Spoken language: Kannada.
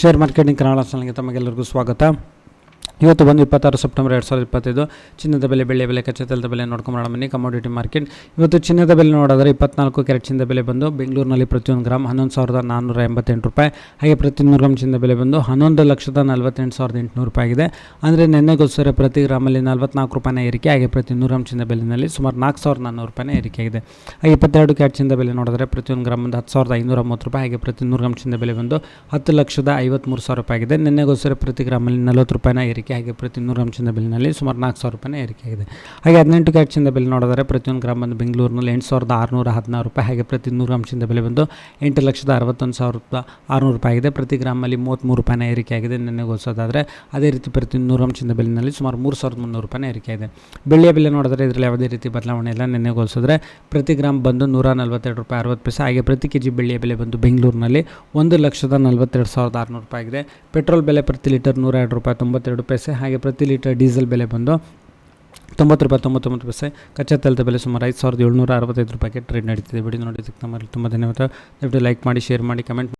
ಶೇರ್ ಮಾರ್ಕೆಟಿಂಗ್ ಕನ್ನಡ ಚಾನಲ್ಗೆ ತಮಗೆಲ್ಲರಿಗೂ ಸ್ವಾಗತ. ಇವತ್ತು ಬಂದು ಇಪ್ಪತ್ತಾರು ಸೆಪ್ಟೆಂಬರ್ ಎರಡು ಸಾವಿರದ ಇಪ್ಪತ್ತೈದು, ಚಿನ್ನದ ಬೆಲೆ ಬೆಳ್ಳಿ ಬೆಲೆ ಕಚ್ಚಾ ತೈಲದ ಬೆಲೆ ನೋಡ್ಕೊಂಬರೋಣ ಬನ್ನಿ ಕಮೋಡಿಟಿ ಮಾರ್ಕೆಟ್ ಇವತ್ತು ಚಿನ್ನದ ಬೆಲೆ ನೋಡಿದ್ರೆ ಇಪ್ಪತ್ನಾಲ್ಕು ಕ್ಯಾರೆಟ್ ಚಿನ್ನದ ಬೆಲೆ ಬಂದು ಬೆಂಗಳೂರಿನಲ್ಲಿ ಪ್ರತಿಯೊಂದು ಗ್ರಾಮ್ ಹನ್ನೊಂದು ಸಾವಿರದ ನಾನ್ನೂರ ಎಂಬತ್ತೆಂಟು ರೂಪಾಯಿ. ಹಾಗೆ ಪ್ರತಿ ನೂರು ಗ್ರಾಮ್ ಚಿನ್ನದ ಬೆಲೆ ಬಂದು ಹನ್ನೊಂದು ಲಕ್ಷದ ನಲವತ್ತೆಂಟು ಸಾವಿರದ ಎಂಟುನೂರು ರೂಪಾಯಿ ಆಗಿದೆ ಅಂದರೆ ನಿನ್ನೆಗೋಸ್ಕರ ಪ್ರತಿ ಗ್ರಾಮಲ್ಲಿ ನಲವತ್ನಾಲ್ಕು ರೂಪಾಯಿನ ಏರಿಕೆ, ಹಾಗೆ ಪ್ರತಿ ನೂರು ಗ್ರಾಮ್ ಚಿನ್ನದ ಬೆಲೆಯಲ್ಲಿ ಸುಮಾರು ನಾಲ್ಕು ಸಾವಿರದ ನಾನ್ನೂರು ರೂಪಾಯಿನ ಏರಿಕೆ ಆಗಿದೆ ಹಾಗೆ ಇಪ್ಪತ್ತೆರಡು ಕ್ಯಾರೆಟ್ ಚಿನ್ನದ ಬೆಲೆ ನೋಡಿದ್ರೆ ಪ್ರತಿಯೊಂದು ಗ್ರಾಮ್ ಬಂದು ಹತ್ತು ಸಾವಿರದ ಐನೂರ ಮೂವತ್ತು ರೂಪಾಯಿ, ಹಾಗೆ ಪ್ರತಿ ನೂರು ಗ್ರಾಮ್ ಚಿನ್ನದ ಬೆಲೆ ಬಂದು ಹತ್ತು ಲಕ್ಷದ ಐವತ್ತ್ಮೂರು ಸಾವಿರ ರೂಪಾಯಿ ಆಗಿದೆ ನಿನ್ನೆಗೋಸ್ಕರ ಪ್ರತಿ ಗ್ರಾಮಲ್ಲಿ ನಲವತ್ತು ರೂಪಾಯಿನ ಏರಿಕೆ ಹಾಗೆ ಪ್ರತಿ ನೂರು ಗ್ರಾಮ್ ಚಿನ್ನದ ಬೆಲೆಯಲ್ಲಿ ಸುಮಾರು ನಾಲ್ಕು ಸಾವಿರ ರೂಪಾಯಿನ ಏರಿಕೆ ಆಗಿದೆ. ಹಾಗೆ ಹದಿನೆಂಟು ಕ್ಯಾಟ್ ಬೆಲೆ ನೋಡಿದರೆ ಪ್ರತಿಯೊಂದು ಗ್ರಾಮ್ ಬಂದು ಬೆಂಗಳೂರಿನಲ್ಲಿ ಎಂಟು ಸಾವಿರದ ಆರುನೂರ ಹದಿನಾರು ರೂಪಾಯಿ ಹಾಗೆ ಪ್ರತಿ ನೂರು ಗ್ರಾಮ್ ಚಿಂದ ಬೆಲೆ ಬಂದು ಎಂಟು ಲಕ್ಷದ ಅರವತ್ತೊಂದು ಸಾವಿರದ ಆರುನೂರು ರೂಪಾಯಿ ಆಗಿದೆ. ಪ್ರತಿ ಗ್ರಾಮಲ್ಲಿ ಮೂವತ್ತ್ಮೂರು ರೂಪಾಯಿನ ಏರಿಕೆ ಆಗಿದೆ. ನಿನ್ನೆಗೋಸ್ಕರಾದರೆ ಅದೇ ರೀತಿ ಪ್ರತಿ ನೂರು ಗ್ರಾಮ್ ಚಂದ ಬೆಲೆಯಲ್ಲಿ ಸುಮಾರು ಮೂರು ಸಾವಿರದ ಮುನ್ನೂರು ರೂಪಾಯಿನ ಏರಿಕೆ ಇದೆ ಬೆಳ್ಳಿಯ ಬೆಲೆ ನೋಡಿದರೆ ಇದರಲ್ಲಿ ಯಾವುದೇ ರೀತಿ ಬದಲಾವಣೆ ಇಲ್ಲ. ನಿನ್ನೆಗೋಲ್ಸಿದ್ರೆ ಪ್ರತಿ ಗ್ರಾಮ್ ಬಂದು ನೂರ ನಲವತ್ತೆರಡು ರೂಪಾಯಿ ಅರವತ್ತು ಪೈಸೆ. ಹಾಗೆ ಪ್ರತಿ ಕೆ ಜಿ ಬೆಳ್ಳಿಯ ಬೆಲೆ ಬಂದು ಬೆಂಗಳೂರಿನಲ್ಲಿ ಒಂದು ಲಕ್ಷದ ನಲವತ್ತೆರಡು ಸಾವಿರದ ಆರುನೂರು ರೂಪಾಯಿ ಆಗಿದೆ. ಪೆಟ್ರೋಲ್ ಬೆಲೆ ಪ್ರತಿ ಲೀಟರ್ ನೂರ ಎರಡು ರೂಪಾಯಿ ತೊಂಬತ್ತೆರಡು ಪೈಸೆ ಹಾಗೆ ಪ್ರತಿ ಲೀಟರ್ ಡೀಸೆಲ್ ಬೆಲೆ ಬಂದು ತೊಂಬತ್ತು ರೂಪಾಯಿ, ತೊಂಬತ್ತೊಂಬತ್ತು ಪೈಸೆ, ಕಚ್ಚಾ ತೈಲದ ಬೆಲೆ ಸುಮಾರು ಐದು ಸಾವಿರದ ಏಳ್ನೂರ ಅರವತ್ತೈದು ರೂಪಾಯಿಗೆ ಟ್ರೇಡ್ ನಡೀತಿದೆ. ಬಿಡಿ ನೋಡಿದ್ದಕ್ಕೆ ನಮ್ಮಲ್ಲಿ ತುಂಬ ಧನ್ಯವಾದ ದಯವಿಟ್ಟು ಲೈಕ್ ಮಾಡಿ ಶೇರ್ ಮಾಡಿ ಕಮೆಂಟ್